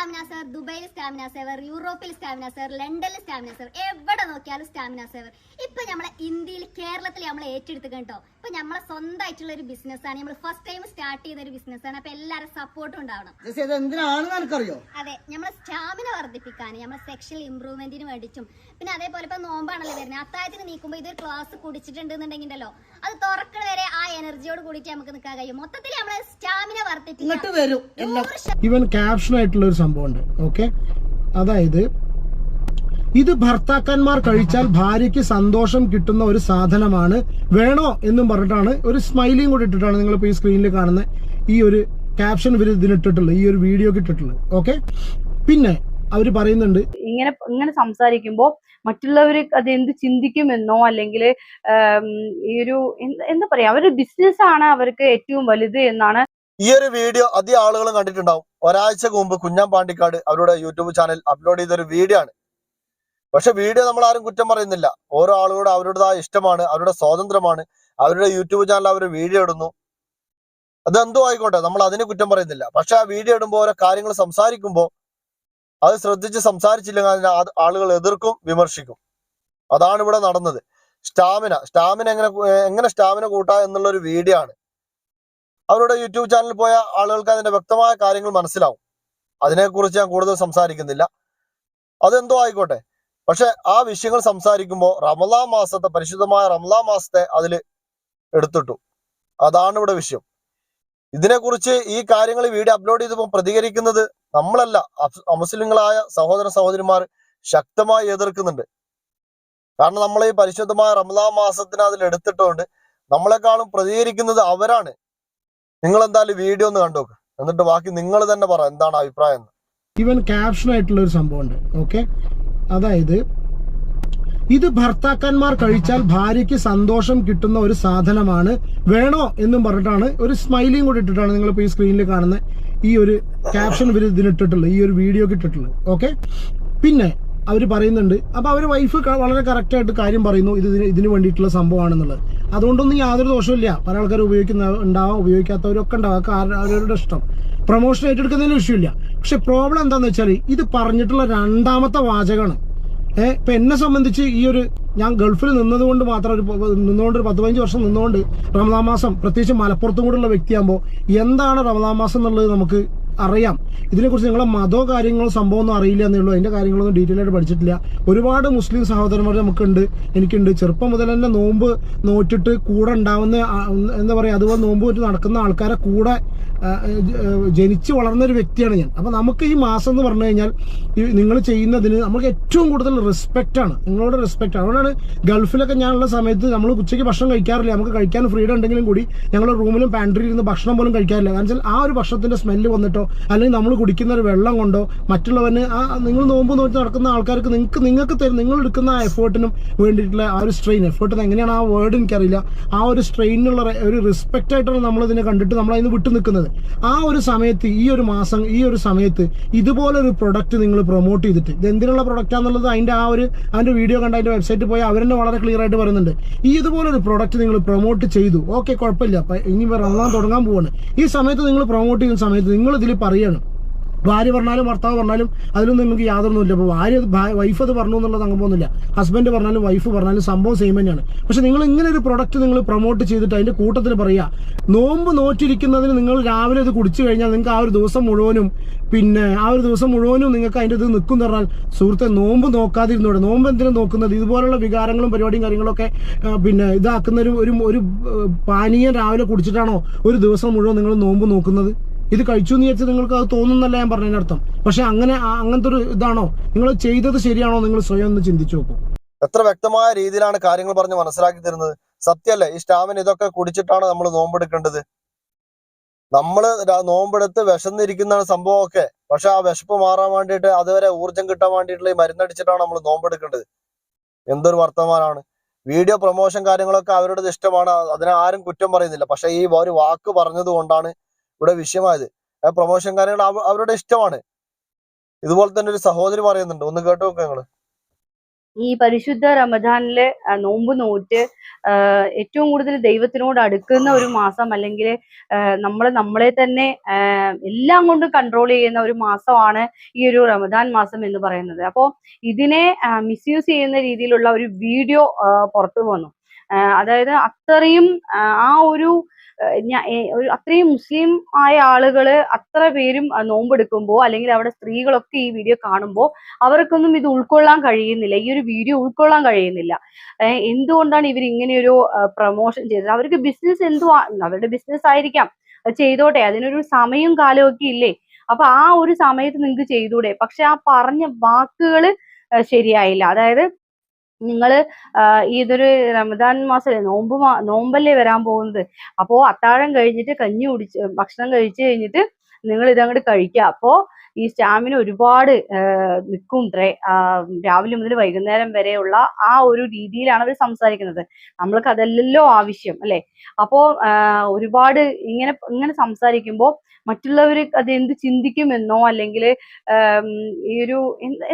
Stamina saver ദുബൈയിൽ stamina saver യൂറോപ്പിൽ stamina saver ലണ്ടനിൽ സ്റ്റാമിന സേവർ എവിടെ നോക്കിയാലും സ്റ്റാമിന സേവർ ഇപ്പൊ നമ്മളെ ഇന്ത്യയിൽ കേരളത്തിൽ നമ്മൾ ഏറ്റെടുത്ത് കേട്ടോ ഇപ്പൊ നമ്മളെ സ്വന്തമായിട്ടുള്ള ഒരു ബിസിനസ് ആണ്. നമ്മൾ ഫസ്റ്റ് ടൈം സ്റ്റാർട്ട് ചെയ്ത ഒരു ബിസിനസ് ആണ്. അപ്പൊ എല്ലാവരും സപ്പോർട്ടും ഉണ്ടാവണം. അത്. നമ്മളെ സ്റ്റാമിന വർദ്ധിപ്പിക്കാൻ നമ്മളെ സെക്ഷൽ ഇമ്പ്രൂവ്മെന്റിന് വേണ്ടിയിട്ടും. പിന്നെ അതേപോലെ ഇപ്പൊ നോമ്പാണല്ലോ വരുന്നത്. അത്താഴത്തിന് നീക്കുമ്പോൾ ഇതൊരു ക്ലാസ് കുടിച്ചിട്ടുണ്ടെന്നുണ്ടെങ്കിലോ അത് തുറക്കണ വരെ ആ എനർജിയോട് കൂടിയിട്ട് നമുക്ക് നിൽക്കാൻ കഴിയും. മൊത്തത്തിൽ നമ്മളെ സ്റ്റാമിന വർദ്ധിപ്പിക്കും ഇവൻ ക്യാപ്ഷൻ ആയിട്ടുള്ള ഒരു സംഭവമുണ്ട്. ഓക്കെ അതായത് ഇത് ഭർത്താക്കന്മാർ കഴിച്ചാൽ ഭാര്യയ്ക്ക് സന്തോഷം കിട്ടുന്ന ഒരു സാധനമാണ്. വേണോ എന്നും പറഞ്ഞിട്ടാണ് ഒരു സ്മൈലിയും കൂടി ഇട്ടിട്ടാണ് നിങ്ങൾ ഇപ്പോൾ ഈ സ്ക്രീനിൽ കാണുന്ന. ഈ ഒരു ക്യാപ്ഷൻ ഇവർ ഇതിനിട്ടിട്ടുള്ളത് ഈ ഒരു വീഡിയോ ഇട്ടിട്ടുള്ളത്. ഓക്കെ പിന്നെ അവർ പറയുന്നുണ്ട് ഇങ്ങനെ ഇങ്ങനെ സംസാരിക്കുമ്പോൾ മറ്റുള്ളവർ അത് എന്ത് ചിന്തിക്കുമെന്നോ അല്ലെങ്കിൽ ഈ ഒരു എന്താ പറയാ അവർ ബിസിനസ് ആണ് അവർക്ക് ഏറ്റവും വലുത് എന്നാണ് ഈ ഒരു വീഡിയോ അധികം ആളുകളും കണ്ടിട്ടുണ്ടാവും. ഒരാഴ്ച മുമ്പ് കുഞ്ഞാൻ പാണ്ടിക്കാട് അവരുടെ യൂട്യൂബ് ചാനൽ അപ്ലോഡ് ചെയ്തൊരു വീഡിയോ ആണ്. പക്ഷെ വീഡിയോ നമ്മൾ ആരും കുറ്റം പറയുന്നില്ല. ഓരോ ആളുകളുടെ അവരുടേതായ ഇഷ്ടമാണ് അവരുടെ സ്വാതന്ത്ര്യമാണ് അവരുടെ യൂട്യൂബ് ചാനൽ അവർ വീഡിയോ ഇടുന്നു. അത് എന്തോ ആയിക്കോട്ടെ നമ്മൾ അതിനെ കുറ്റം പറയുന്നില്ല. പക്ഷെ ആ വീഡിയോ ഇടുമ്പോൾ ഓരോ കാര്യങ്ങൾ സംസാരിക്കുമ്പോൾ അത് ശ്രദ്ധിച്ച് സംസാരിച്ചില്ലെങ്കിൽ അതിനെ ആളുകൾ എതിർക്കും വിമർശിക്കും. അതാണ് ഇവിടെ നടന്നത്. സ്റ്റാമിന സ്റ്റാമിന എങ്ങനെ എങ്ങനെ സ്റ്റാമിന കൂട്ടാ എന്നുള്ള ഒരു വീഡിയോ ആണ്. അവരുടെ യൂട്യൂബ് ചാനലിൽ പോയ ആളുകൾക്ക് അതിന്റെ വ്യക്തമായ കാര്യങ്ങൾ മനസ്സിലാവും. അതിനെക്കുറിച്ച് ഞാൻ കൂടുതൽ സംസാരിക്കുന്നില്ല. അതെന്തോ ആയിക്കോട്ടെ. പക്ഷെ ആ വിഷയങ്ങൾ സംസാരിക്കുമ്പോൾ റമലാ മാസത്തെ പരിശുദ്ധമായ റമലാ മാസത്തെ അതിൽ എടുത്തിട്ടു. അതാണ് ഇവിടെ വിഷയം. ഇതിനെക്കുറിച്ച് ഈ കാര്യങ്ങൾ വീഡിയോ അപ്ലോഡ് ചെയ്തപ്പോൾ പ്രതികരിക്കുന്നത് നമ്മളല്ല. മുസ്ലിങ്ങളായ അമുസ്ലിങ്ങളായ സഹോദര സഹോദരിമാർ ശക്തമായി എതിർക്കുന്നുണ്ട്. കാരണം നമ്മൾ ഈ പരിശുദ്ധമായ റമലാ മാസത്തിന് അതിൽ എടുത്തിട്ടുകൊണ്ട് നമ്മളെക്കാളും പ്രതികരിക്കുന്നത് അവരാണ്. നിങ്ങൾ എന്തായാലും വീഡിയോ ഒന്ന് കണ്ടോക്ക്. എന്നിട്ട് ബാക്കി നിങ്ങൾ തന്നെ പറ എന്താണ് അഭിപ്രായം ഇവൻ ക്യാപ്ഷൻ ആയിട്ടുള്ള ഒരു സംഭവം ഉണ്ട്. ഓക്കെ അതായത് ഇത് ഭർത്താക്കന്മാർ കഴിച്ചാൽ ഭാര്യയ്ക്ക് സന്തോഷം കിട്ടുന്ന ഒരു സാധനമാണ്. വേണോ എന്നും പറഞ്ഞിട്ടാണ് ഒരു സ്മൈലിയും കൂടി ഇട്ടിട്ടാണ് നിങ്ങളിപ്പോൾ ഈ സ്ക്രീനിൽ കാണുന്ന. ഈ ഒരു ക്യാപ്ഷൻ ഇവർ ഇതിനിട്ടിട്ടുള്ളത് ഈ ഒരു വീഡിയോക്ക് ഇട്ടിട്ടുള്ളത് ഓക്കെ പിന്നെ അവർ പറയുന്നുണ്ട്. അപ്പൊ അവർ വൈഫ് വളരെ കറക്റ്റ് ആയിട്ട് കാര്യം പറയുന്നു. ഇത് ഇതിന് വേണ്ടിയിട്ടുള്ള സംഭവമാണെന്നുള്ളത്. അതുകൊണ്ടൊന്നും യാതൊരു ദോഷമില്ല പല ആൾക്കാർ ഉപയോഗിക്കുന്ന ഉണ്ടാവാം ഉപയോഗിക്കാത്തവരൊക്കെ ഉണ്ടാവും. അവരവരുടെ ഇഷ്ടം. പ്രൊമോഷൻ ഏറ്റെടുക്കുന്നതിന് വിഷയമില്ല പക്ഷെ പ്രോബ്ലം എന്താന്ന് വെച്ചാൽ ഇത് പറഞ്ഞിട്ടുള്ള രണ്ടാമത്തെ വാചകമാണ്. ഏഹ് ഇപ്പൊ എന്നെ സംബന്ധിച്ച് ഈ ഒരു ഞാൻ ഗൾഫിൽ നിന്നതുകൊണ്ട് മാത്രം ഒരു നിന്നുകൊണ്ട് ഒരു പത്ത് പതിനഞ്ച് വർഷം നിന്നുകൊണ്ട് റമദാൻ മാസം പ്രത്യേകിച്ച് മലപ്പുറത്തും കൂടെയുള്ള വ്യക്തിയാകുമ്പോൾ എന്താണ് റമദാൻ മാസം എന്നുള്ളത് നമുക്ക് അറിയാം. ഇതിനെക്കുറിച്ച് നിങ്ങളെ മതോ കാര്യങ്ങളോ സംഭവം ഒന്നും അറിയില്ല എന്നേ ഉള്ളൂ. അതിന്റെ കാര്യങ്ങളൊന്നും ഡീറ്റെയിൽ ആയിട്ട് പഠിച്ചിട്ടില്ല. ഒരുപാട് മുസ്ലിം സഹോദരന്മാർ നമുക്കുണ്ട് എനിക്കുണ്ട്. ചെറുപ്പം മുതൽ തന്നെ നോമ്പ് നോറ്റിട്ട് കൂടെ ഉണ്ടാവുന്ന എന്താ പറയാ അതുപോലെ നോമ്പ് നോറ്റ് നടക്കുന്ന ആൾക്കാരെ കൂടെ ജനിച്ചു വളർന്ന ഒരു വ്യക്തിയാണ് ഞാൻ. അപ്പൊ നമുക്ക് ഈ മാസം എന്ന് പറഞ്ഞു കഴിഞ്ഞാൽ നിങ്ങൾ ചെയ്യുന്നതിന് നമുക്ക് ഏറ്റവും കൂടുതൽ റെസ്പെക്റ്റ് ആണ്. നിങ്ങളോട് റെസ്പെക്റ്റ് അതുകൊണ്ടാണ് ഗൾഫിലൊക്കെ ഞാനുള്ള സമയത്ത് നമ്മൾ ഉച്ചയ്ക്ക് ഭക്ഷണം കഴിക്കാറില്ല. നമുക്ക് കഴിക്കാൻ ഫ്രീഡം ഉണ്ടെങ്കിലും കൂടി ഞങ്ങൾ റൂമിലും പാൻട്രിയിൽ ഇരുന്ന് ഭക്ഷണം പോലും കഴിക്കാറില്ല. കാരണം വെച്ചാൽ ആ ഒരു ഭക്ഷണത്തിന്റെ സ്മെല്ല് വന്നിട്ടോ അല്ലെങ്കിൽ നമ്മൾ കുടിക്കുന്ന ഒരു വെള്ളം കൊണ്ടോ മറ്റുള്ളവന് ആ നിങ്ങൾ നോമ്പ് നോക്കി നടക്കുന്ന ആൾക്കാർക്ക് നിങ്ങൾക്ക് നിങ്ങൾക്ക് തരും നിങ്ങൾ എടുക്കുന്ന ആ എഫേർട്ടിനും വേണ്ടിയിട്ടുള്ള ആ ഒരു സ്ട്രെയിൻ എഫേർട്ട് എങ്ങനെയാണ് ആ വേർഡ് എനിക്കറിയില്ല. ആ ഒരു സ്ട്രെയിനുള്ള ഒരു റെസ്പെക്റ്റ് ആയിട്ടാണ് നമ്മൾ ഇതിനെ കണ്ടിട്ട് നമ്മൾ അതിന് വിട്ടു നിൽക്കുന്നത്. ആ ഒരു സമയത്ത് ഈ ഒരു മാസം ഈ ഒരു സമയത്ത് ഇതുപോലൊരു പ്രൊഡക്റ്റ് നിങ്ങൾ പ്രൊമോട്ട് ചെയ്തിട്ട് ഇത് എന്തിനുള്ള പ്രൊഡക്റ്റ് ആണെന്നുള്ളത് അതിന്റെ ആ ഒരു അതിന്റെ വീഡിയോ കണ്ട അതിന്റെ വെബ്സൈറ്റിൽ പോയി അവരെന്നെ വളരെ ക്ലിയർ ആയിട്ട് പറയുന്നുണ്ട്. ഈ ഇതുപോലൊരു പ്രൊഡക്റ്റ് നിങ്ങൾ പ്രൊമോട്ട് ചെയ്തു. ഓക്കെ കുഴപ്പമില്ല. ഇനി റമദാൻ തുടങ്ങാൻ പോവാണ്. ഈ സമയത്ത് നിങ്ങൾ പ്രൊമോട്ട് ചെയ്യുന്ന സമയത്ത് നിങ്ങൾ ഇതിൽ പറയാണ്. ഭാര്യ പറഞ്ഞാലും ഭർത്താവ് പറഞ്ഞാലും അതിലൊന്നും നമുക്ക് യാതൊന്നുമില്ല. അപ്പോൾ ഭാര്യ വൈഫ് അത് പറഞ്ഞു എന്നുള്ളത് അങ്ങനെ പോകുന്നില്ല. ഹസ്ബൻഡ് പറഞ്ഞാലും വൈഫ് പറഞ്ഞാലും സംഭവം സെയിം തന്നെയാണ്. പക്ഷെ നിങ്ങൾ ഇങ്ങനെ ഒരു പ്രൊഡക്റ്റ് നിങ്ങൾ പ്രൊമോട്ട് ചെയ്തിട്ട് അതിന്റെ കൂട്ടത്തിൽ പറയുക നോമ്പ് നോറ്റിരിക്കുന്നതിന് നിങ്ങൾ രാവിലെ ഇത് കുടിച്ചു കഴിഞ്ഞാൽ നിങ്ങൾക്ക് ആ ഒരു ദിവസം മുഴുവനും പിന്നെ ആ ഒരു ദിവസം മുഴുവനും നിങ്ങൾക്ക് അതിന്റെ ഇത് നിൽക്കും എന്ന് പറഞ്ഞാൽ സുഹൃത്തെ നോമ്പ് നോക്കാതിരുന്നോടെ നോമ്പ് എന്തിനും നോക്കുന്നത്? ഇതുപോലുള്ള വികാരങ്ങളും പരിപാടിയും കാര്യങ്ങളൊക്കെ പിന്നെ ഇതാക്കുന്ന ഒരു ഒരു പാനീയം രാവിലെ കുടിച്ചിട്ടാണോ ഒരു ദിവസം മുഴുവൻ നിങ്ങൾ നോമ്പ് നോക്കുന്നത്? ഇത് കഴിച്ചു എന്ന് വിചാരിച്ചാൽ നിങ്ങൾക്ക് അത് തോന്നുന്നല്ല ഞാൻ പറഞ്ഞതിനർത്ഥം പക്ഷെ അങ്ങനെ അങ്ങനത്തെ ഒരു ഇതാണോ? നിങ്ങൾ ചെയ്തത് ശരിയാണോ നിങ്ങൾ സ്വയം ഒന്ന് ചിന്തിച്ചു നോക്കൂ. എത്ര വ്യക്തമായ രീതിയിലാണ് കാര്യങ്ങൾ പറഞ്ഞ് മനസ്സിലാക്കി തരുന്നത്. സത്യല്ലേ ഈ സ്റ്റാമിന് ഇതൊക്കെ കുടിച്ചിട്ടാണ് നമ്മൾ നോമ്പെടുക്കേണ്ടത്. നമ്മൾ നോമ്പെടുത്ത് വിശന്നിരിക്കുന്നതാണ് സംഭവമൊക്കെ. പക്ഷെ ആ വിശപ്പ് മാറാൻ വേണ്ടിയിട്ട് അതുവരെ ഊർജം കിട്ടാൻ വേണ്ടിയിട്ടുള്ള ഈ മരുന്നടിച്ചിട്ടാണ് നമ്മൾ നോമ്പെടുക്കേണ്ടത്. എന്തൊരു വർത്തമാനാണ്. വീഡിയോ പ്രൊമോഷൻ കാര്യങ്ങളൊക്കെ അവരുടെ ഇഷ്ടമാണ്. അതിനെ ആരും കുറ്റം പറയുന്നില്ല. പക്ഷെ ഈ ഒരു വാക്ക് പറഞ്ഞത് കൊണ്ടാണ് ഇവിടെ വിഷയമായത്. ആ പ്രൊമോഷൻ കാര്യങ്ങൾ അവരുടെ ഇഷ്ടമാണ്. ഇതുപോലെ തന്നെ ഒരു സഹോദരി പറയുന്നുണ്ട്. ഒന്ന് കേട്ടു നോക്കാം നിങ്ങൾ. ഈ പരിശുദ്ധ റമദാനിലെ നോമ്പ് നോറ്റ് ഏറ്റവും കൂടുതൽ ദൈവത്തിനോട് അടുക്കുന്ന ഒരു മാസം അല്ലെങ്കിൽ നമ്മൾ നമ്മളെ തന്നെ എല്ലാം കൊണ്ടും കൺട്രോൾ ചെയ്യുന്ന ഒരു മാസമാണ് ഈ ഒരു റമദാൻ മാസം എന്ന് പറയുന്നത്. അപ്പോൾ ഇതിനെ മിസ്യൂസ് ചെയ്യുന്ന രീതിയിലുള്ള ഒരു വീഡിയോ പുറത്തു വന്നു. അതായത് അത്രയും ആ, ഒരു ഒരു അത്രയും മുസ്ലിം ആയ ആളുകൾ അത്ര പേരും നോമ്പ് നോമ്പെടുക്കുമ്പോൾ അല്ലെങ്കിൽ അവിടെ സ്ത്രീകളൊക്കെ ഈ വീഡിയോ കാണുമ്പോൾ അവർക്കൊന്നും ഇത് ഉൾക്കൊള്ളാൻ കഴിയുന്നില്ല. ഈ ഒരു വീഡിയോ ഉൾക്കൊള്ളാൻ കഴിയുന്നില്ല. എന്തുകൊണ്ടാണ് ഇവർ ഇങ്ങനെയൊരു പ്രൊമോഷൻ ചെയ്തത്? അവർക്ക് ബിസിനസ് എന്തുവാ അവരുടെ ബിസിനസ് ആയിരിക്കാം. ചെയ്തോട്ടെ അതിനൊരു സമയവും കാലവും ഒക്കെ ഇല്ലേ? അപ്പൊ ആ ഒരു സമയത്ത് നിങ്ങൾക്ക് ചെയ്തൂടെ? പക്ഷെ ആ പറഞ്ഞ വാക്കുകൾ ശരിയായില്ല. അതായത് നിങ്ങൾ ഇതൊരു റമദാൻ മാസം നോമ്പ് നോമ്പല്ലേ വരാൻ പോകുന്നത്. അപ്പോ അത്താഴം കഴിഞ്ഞിട്ട് കഞ്ഞി കുടിച്ച് ഭക്ഷണം കഴിച്ചു കഴിഞ്ഞിട്ട് നിങ്ങൾ ഇതങ്ങോട്ട് കഴിക്കുക. അപ്പോ ഈ സ്റ്റാമിന ഒരുപാട് നിൽക്കും ട്രേ രാവിലെ മുതൽ വൈകുന്നേരം വരെയുള്ള ആ ഒരു രീതിയിലാണ് അവർ സംസാരിക്കുന്നത്. നമ്മൾക്ക് അതല്ലല്ലോ ആവശ്യം അല്ലെ? അപ്പോ ആഹ് ഒരുപാട് ഇങ്ങനെ ഇങ്ങനെ സംസാരിക്കുമ്പോൾ മറ്റുള്ളവർ അത് എന്ത് ചിന്തിക്കുമെന്നോ അല്ലെങ്കിൽ ഈ ഒരു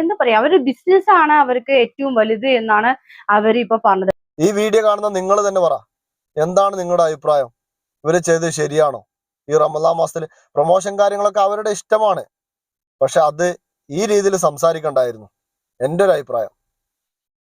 എന്ത് പറയാ അവരുടെ ബിസിനസ് ആണ് അവർക്ക് ഏറ്റവും വലുത് എന്നാണ് അവർ പറഞ്ഞത്. ഈ വീഡിയോ കാണുന്ന നിങ്ങൾ തന്നെ പറ. എന്താണ് നിങ്ങളുടെ അഭിപ്രായം? ഇവർ ചെയ്തത് ശരിയാണോ? ഈ റമദാൻ മാസത്തിൽ പ്രൊമോഷൻ കാര്യങ്ങളൊക്കെ അവരുടെ ഇഷ്ടമാണ്. പക്ഷെ അത് ഈ രീതിയിൽ സംസാരിക്കണ്ടായിരുന്നു. എന്റെ ഒരു അഭിപ്രായം.